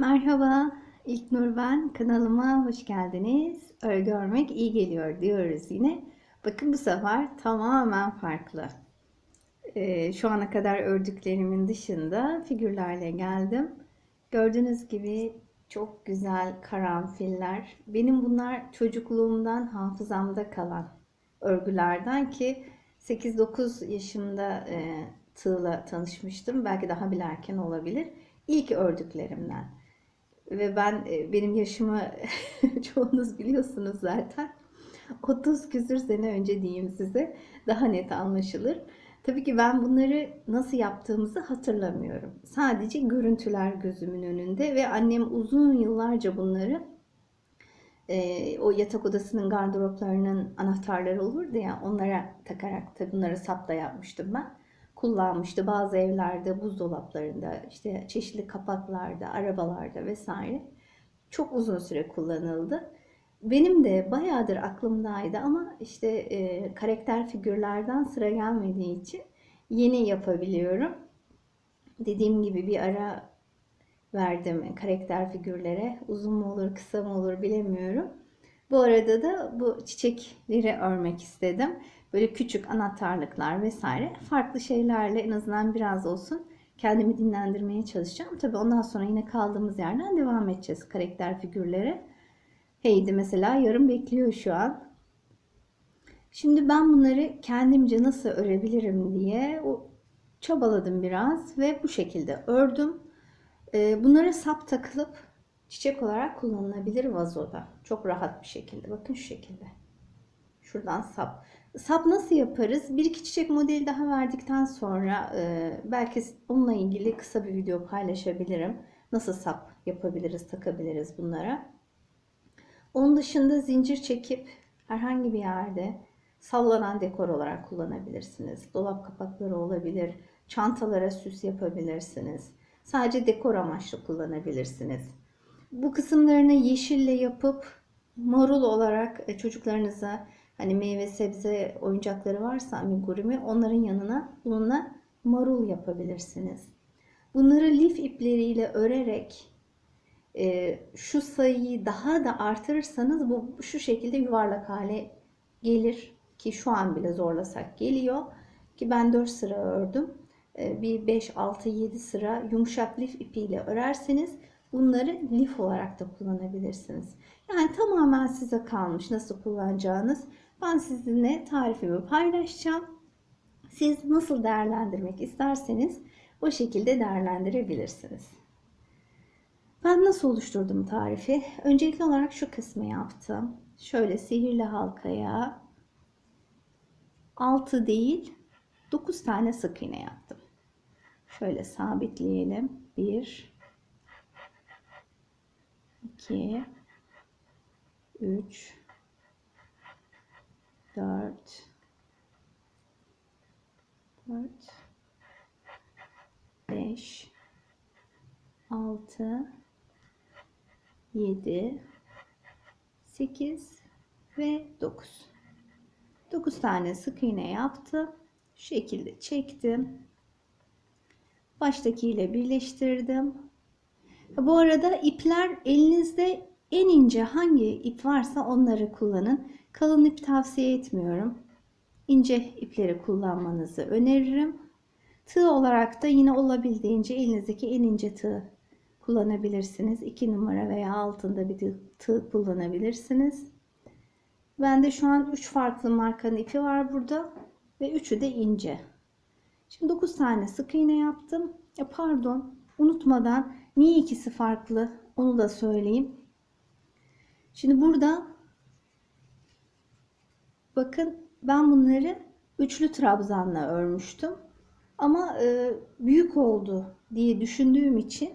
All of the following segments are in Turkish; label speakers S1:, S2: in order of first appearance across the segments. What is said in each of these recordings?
S1: Merhaba, İlknur ben. Kanalıma hoş geldiniz. Örgü örmek iyi geliyor diyoruz yine. Bakın bu sefer tamamen farklı. Ee, şu ana kadar ördüklerimin dışında figürlerle geldim. Gördüğünüz gibi çok güzel karanfiller. Benim bunlar çocukluğumdan hafızamda kalan örgülerden ki 8-9 yaşımda e, tığla tanışmıştım. Belki daha bile erken olabilir. İlk ördüklerimden. Ve ben e, benim yaşımı çoğunuz biliyorsunuz zaten. 30 küsür sene önce diyeyim size. Daha net anlaşılır. Tabii ki ben bunları nasıl yaptığımızı hatırlamıyorum. Sadece görüntüler gözümün önünde ve annem uzun yıllarca bunları e, o yatak odasının gardıroplarının anahtarları olurdu ya onlara takarak tabii bunları sapla yapmıştım ben. Kullanmıştı bazı evlerde, buzdolaplarında, işte çeşitli kapaklarda, arabalarda vesaire. Çok uzun süre kullanıldı. Benim de bayağıdır aklımdaydı ama işte e, karakter figürlerden sıra gelmediği için yeni yapabiliyorum. Dediğim gibi bir ara verdim karakter figürlere. Uzun mu olur, kısa mı olur bilemiyorum. Bu arada da bu çiçekleri örmek istedim. Böyle küçük anahtarlıklar vesaire farklı şeylerle en azından biraz olsun kendimi dinlendirmeye çalışacağım. Tabii ondan sonra yine kaldığımız yerden devam edeceğiz karakter figürlere. Heidi mesela yarım bekliyor şu an. Şimdi ben bunları kendimce nasıl örebilirim diye çabaladım biraz ve bu şekilde ördüm. Ee, bunlara sap takılıp çiçek olarak kullanılabilir vazoda. Çok rahat bir şekilde. Bakın şu şekilde. Şuradan sap. Sap nasıl yaparız? Bir iki çiçek modeli daha verdikten sonra e, belki onunla ilgili kısa bir video paylaşabilirim. Nasıl sap yapabiliriz, takabiliriz bunlara. Onun dışında zincir çekip herhangi bir yerde sallanan dekor olarak kullanabilirsiniz. Dolap kapakları olabilir, çantalara süs yapabilirsiniz. Sadece dekor amaçlı kullanabilirsiniz. Bu kısımlarını yeşille yapıp marul olarak e, çocuklarınıza hani meyve sebze oyuncakları varsa amigurumi onların yanına bununla marul yapabilirsiniz. Bunları lif ipleriyle örerek e, şu sayıyı daha da artırırsanız bu şu şekilde yuvarlak hale gelir ki şu an bile zorlasak geliyor ki ben 4 sıra ördüm. E, bir 5 6 7 sıra yumuşak lif ipiyle örerseniz bunları lif olarak da kullanabilirsiniz. Yani tamamen size kalmış nasıl kullanacağınız. Ben sizinle tarifimi paylaşacağım. Siz nasıl değerlendirmek isterseniz o şekilde değerlendirebilirsiniz. Ben nasıl oluşturdum tarifi? Öncelikli olarak şu kısmı yaptım. Şöyle sihirli halkaya 6 değil 9 tane sık iğne yaptım. Şöyle sabitleyelim. 1 2 3 4 4 5 6 7 8 ve 9 9 tane sık iğne yaptım. Şu şekilde çektim. Baştaki ile birleştirdim. Bu arada ipler elinizde en ince hangi ip varsa onları kullanın kalın ip tavsiye etmiyorum ince ipleri kullanmanızı öneririm tığ olarak da yine olabildiğince elinizdeki en ince tığ kullanabilirsiniz. 2 numara veya altında bir tığ kullanabilirsiniz. Bende şu an 3 farklı markanın ipi var burada ve üçü de ince. Şimdi 9 tane sık iğne yaptım. Ya pardon, unutmadan niye ikisi farklı onu da söyleyeyim. Şimdi burada bakın ben bunları üçlü trabzanla örmüştüm. Ama e, büyük oldu diye düşündüğüm için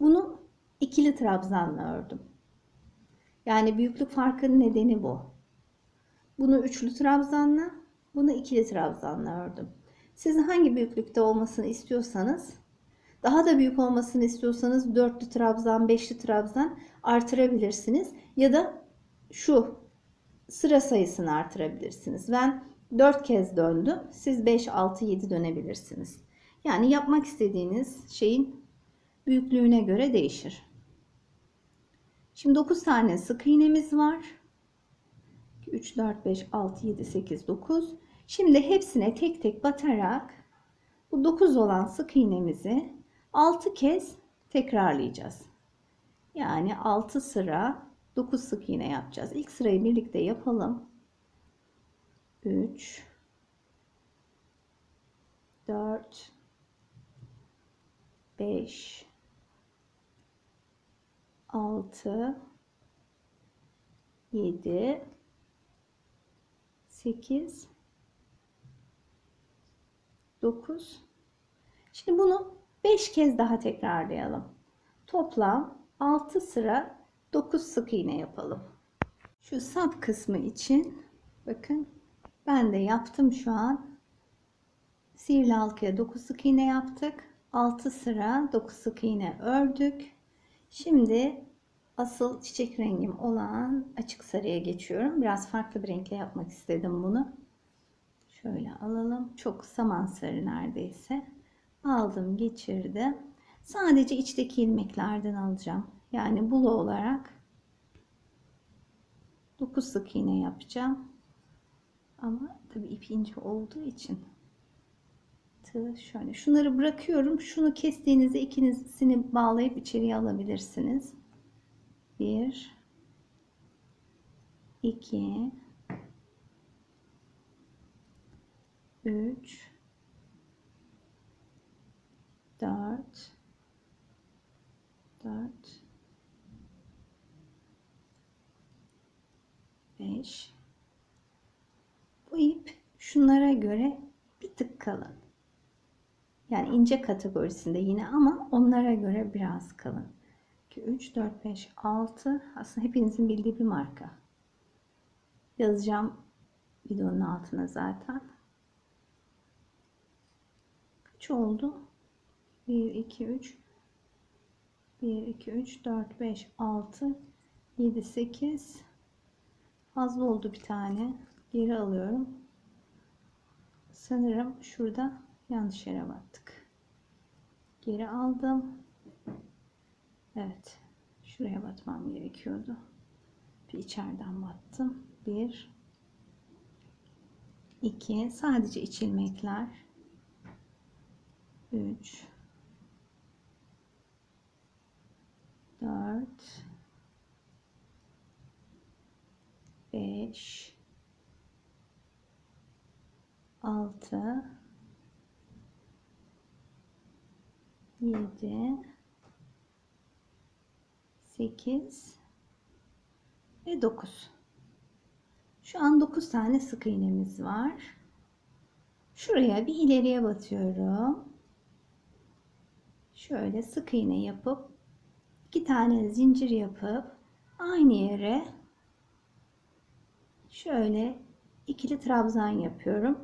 S1: bunu ikili trabzanla ördüm. Yani büyüklük farkının nedeni bu. Bunu üçlü trabzanla, bunu ikili trabzanla ördüm. Siz hangi büyüklükte olmasını istiyorsanız, daha da büyük olmasını istiyorsanız dörtlü trabzan, beşli trabzan artırabilirsiniz. Ya da şu sıra sayısını artırabilirsiniz. Ben 4 kez döndüm. Siz 5, 6, 7 dönebilirsiniz. Yani yapmak istediğiniz şeyin büyüklüğüne göre değişir. Şimdi 9 tane sık iğnemiz var. 3, 4, 5, 6, 7, 8, 9. Şimdi hepsine tek tek batarak bu 9 olan sık iğnemizi 6 kez tekrarlayacağız. Yani 6 sıra 9 sık iğne yapacağız. İlk sırayı birlikte yapalım. 3 4 5 6 7 8 9 Şimdi bunu 5 kez daha tekrarlayalım. Toplam 6 sıra 9 sık iğne yapalım. Şu sap kısmı için bakın ben de yaptım şu an. Sihirli halkaya 9 sık iğne yaptık. 6 sıra 9 sık iğne ördük. Şimdi asıl çiçek rengim olan açık sarıya geçiyorum. Biraz farklı bir renkle yapmak istedim bunu. Şöyle alalım. Çok saman sarı neredeyse. Aldım, geçirdim. Sadece içteki ilmeklerden alacağım. Yani bulu olarak 9 sık iğne yapacağım. Ama tabii ip ince olduğu için tığ şöyle şunları bırakıyorum. Şunu kestiğinizde ikinizini bağlayıp içeriye alabilirsiniz. 1 2 3 4 4 5 Bu ip şunlara göre bir tık kalın. Yani ince kategorisinde yine ama onlara göre biraz kalın. 2, 3, 4, 5, 6 aslında hepinizin bildiği bir marka. Yazacağım videonun altına zaten. Kaç oldu? 1, 2, 3 1, 2, 3, 4, 5, 6 7, 8 fazla oldu bir tane. Geri alıyorum. Sanırım şurada yanlış yere battık. Geri aldım. Evet. Şuraya batmam gerekiyordu. Bir içeriden battım. Bir, iki, sadece iç ilmekler. Üç, dört, beş, altı, yedi, 8 ve 9. Şu an 9 tane sık iğnemiz var. Şuraya bir ileriye batıyorum. Şöyle sık iğne yapıp iki tane zincir yapıp aynı yere şöyle ikili trabzan yapıyorum.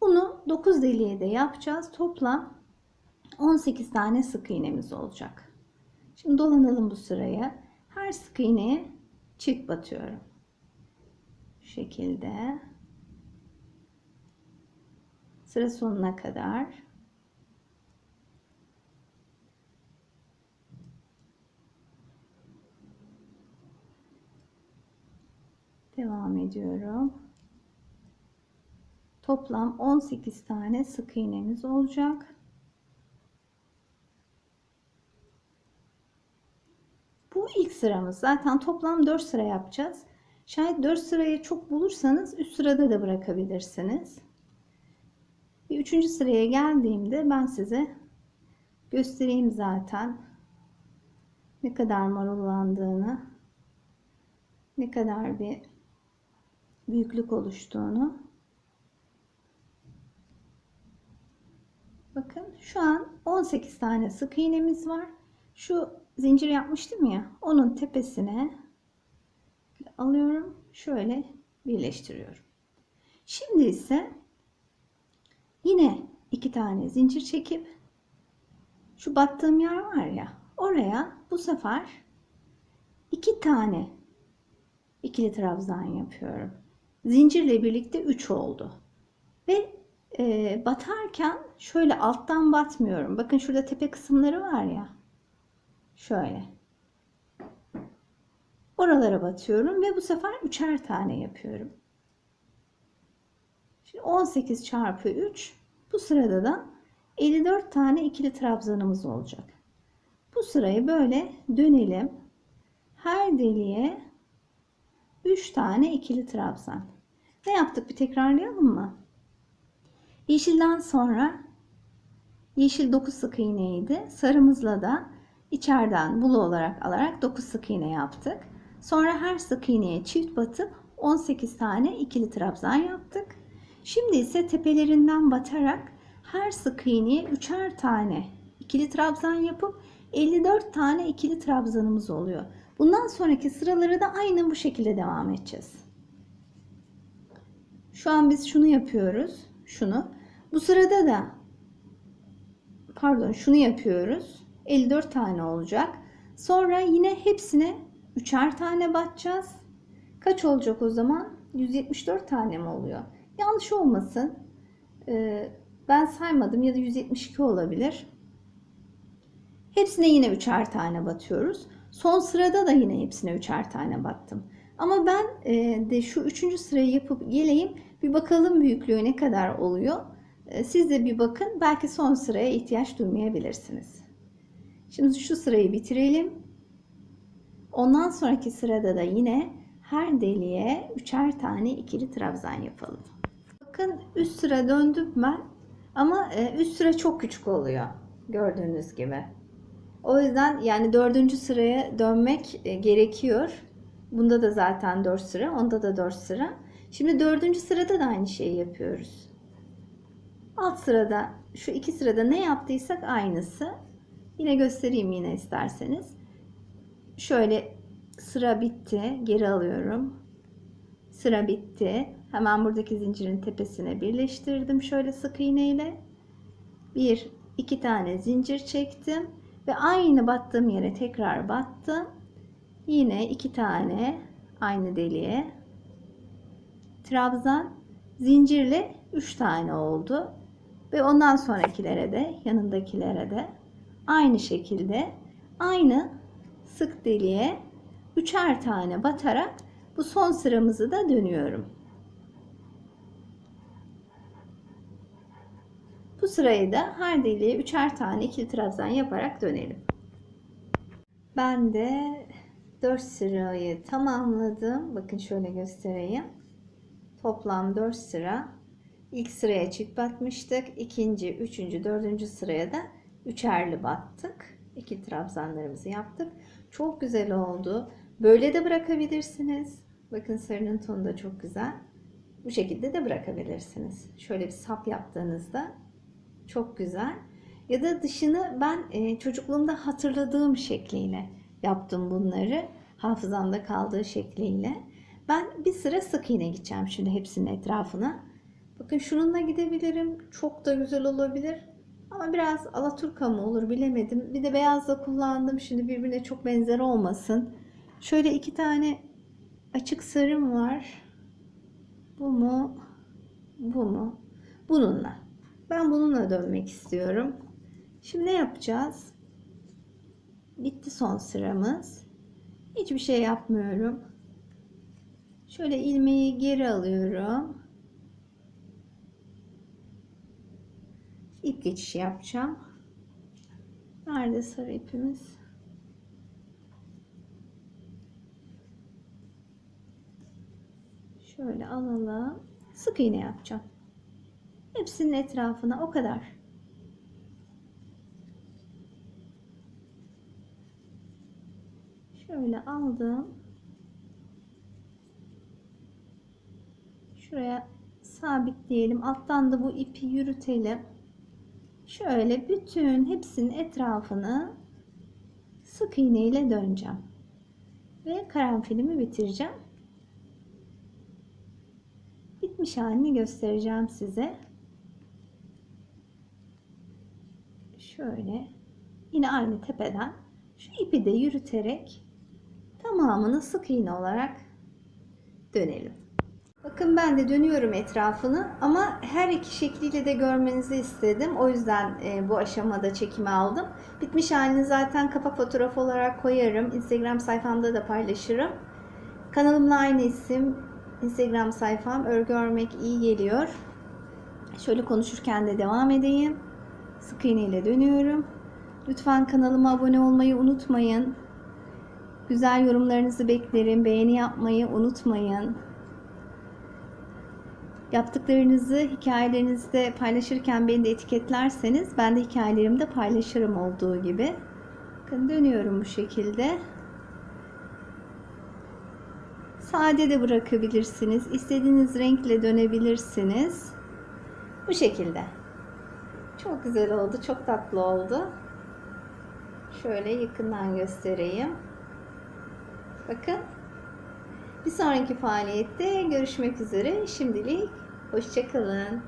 S1: Bunu 9 deliğe de yapacağız. Toplam 18 tane sık iğnemiz olacak. Şimdi dolanalım bu sıraya. Her sık iğneye çift batıyorum. Şu şekilde. Sıra sonuna kadar. Devam ediyorum. Toplam 18 tane sık iğnemiz olacak. Bu ilk sıramız. Zaten toplam 4 sıra yapacağız. Şayet 4 sırayı çok bulursanız üst sırada da bırakabilirsiniz. Bir üçüncü sıraya geldiğimde ben size göstereyim zaten ne kadar marullandığını ne kadar bir büyüklük oluştuğunu. Bakın şu an 18 tane sık iğnemiz var. Şu zincir yapmıştım ya onun tepesine alıyorum şöyle birleştiriyorum. Şimdi ise yine iki tane zincir çekip şu battığım yer var ya oraya bu sefer iki tane ikili trabzan yapıyorum zincirle birlikte 3 oldu ve e, batarken şöyle alttan batmıyorum bakın şurada tepe kısımları var ya Şöyle. Oralara batıyorum ve bu sefer üçer tane yapıyorum. Şimdi 18 çarpı 3 bu sırada da 54 tane ikili trabzanımız olacak. Bu sırayı böyle dönelim. Her deliğe 3 tane ikili trabzan. Ne yaptık bir tekrarlayalım mı? Yeşilden sonra yeşil 9 sık iğneydi. Sarımızla da içeriden bulu olarak alarak 9 sık iğne yaptık. Sonra her sık iğneye çift batıp 18 tane ikili trabzan yaptık. Şimdi ise tepelerinden batarak her sık iğneye üçer tane ikili trabzan yapıp 54 tane ikili trabzanımız oluyor. Bundan sonraki sıraları da aynı bu şekilde devam edeceğiz. Şu an biz şunu yapıyoruz. Şunu. Bu sırada da pardon şunu yapıyoruz. 54 tane olacak. Sonra yine hepsine üçer tane batacağız. Kaç olacak o zaman? 174 tane mi oluyor? Yanlış olmasın. Ee, ben saymadım ya da 172 olabilir. Hepsine yine üçer tane batıyoruz. Son sırada da yine hepsine üçer tane battım. Ama ben e, de şu üçüncü sırayı yapıp geleyim. Bir bakalım büyüklüğü ne kadar oluyor. E, siz de bir bakın. Belki son sıraya ihtiyaç duymayabilirsiniz. Şimdi şu sırayı bitirelim. Ondan sonraki sırada da yine her deliğe üçer tane ikili trabzan yapalım. Bakın üst sıra döndüm ben. Ama e, üst sıra çok küçük oluyor. Gördüğünüz gibi. O yüzden yani dördüncü sıraya dönmek e, gerekiyor. Bunda da zaten 4 sıra, onda da 4 sıra. Şimdi dördüncü sırada da aynı şeyi yapıyoruz. Alt sırada, şu iki sırada ne yaptıysak aynısı. Yine göstereyim yine isterseniz. Şöyle sıra bitti, geri alıyorum. Sıra bitti. Hemen buradaki zincirin tepesine birleştirdim şöyle sık iğneyle. Bir, iki tane zincir çektim ve aynı battığım yere tekrar battım. Yine iki tane aynı deliğe trabzan zincirle üç tane oldu ve ondan sonrakilere de yanındakilere de aynı şekilde aynı sık deliğe üçer tane batarak bu son sıramızı da dönüyorum. Bu sırayı da her deliğe üçer tane ikili trabzan yaparak dönelim. Ben de 4 sırayı tamamladım. Bakın şöyle göstereyim. Toplam 4 sıra. İlk sıraya çift batmıştık. İkinci, üçüncü, dördüncü sıraya da üçerli battık. İki trabzanlarımızı yaptık. Çok güzel oldu. Böyle de bırakabilirsiniz. Bakın sarının tonu da çok güzel. Bu şekilde de bırakabilirsiniz. Şöyle bir sap yaptığınızda çok güzel. Ya da dışını ben e, çocukluğumda hatırladığım şekliyle yaptım bunları. Hafızamda kaldığı şekliyle. Ben bir sıra sık iğne gideceğim şimdi hepsinin etrafına. Bakın şununla gidebilirim. Çok da güzel olabilir. Ama biraz alaturka mı olur bilemedim. Bir de beyazla kullandım. Şimdi birbirine çok benzer olmasın. Şöyle iki tane açık sarım var. Bu mu? Bu mu? Bununla. Ben bununla dönmek istiyorum. Şimdi ne yapacağız? Bitti son sıramız. Hiçbir şey yapmıyorum. Şöyle ilmeği geri alıyorum. İp geçişi yapacağım. Nerede sarı ipimiz? Şöyle alalım. Sık iğne yapacağım. Hepsinin etrafına o kadar. Şöyle aldım. Şuraya sabitleyelim. Alttan da bu ipi yürütelim. Şöyle bütün hepsinin etrafını sık iğne ile döneceğim. Ve karanfilimi bitireceğim. Bitmiş halini göstereceğim size. Şöyle yine aynı tepeden şu ipi de yürüterek tamamını sık iğne olarak dönelim. Bakın ben de dönüyorum etrafını ama her iki şekliyle de görmenizi istedim. O yüzden e, bu aşamada çekimi aldım. Bitmiş halini zaten kapak fotoğrafı olarak koyarım. Instagram sayfamda da paylaşırım. Kanalımla aynı isim. Instagram sayfam örgü örmek iyi geliyor. Şöyle konuşurken de devam edeyim. Sık iğne ile dönüyorum. Lütfen kanalıma abone olmayı unutmayın. Güzel yorumlarınızı beklerim. Beğeni yapmayı unutmayın. Yaptıklarınızı hikayelerinizde paylaşırken beni de etiketlerseniz ben de hikayelerimde paylaşırım olduğu gibi. Bakın dönüyorum bu şekilde. Sade de bırakabilirsiniz. İstediğiniz renkle dönebilirsiniz. Bu şekilde. Çok güzel oldu. Çok tatlı oldu. Şöyle yakından göstereyim. Bakın. Bir sonraki faaliyette görüşmek üzere. Şimdilik hoşçakalın.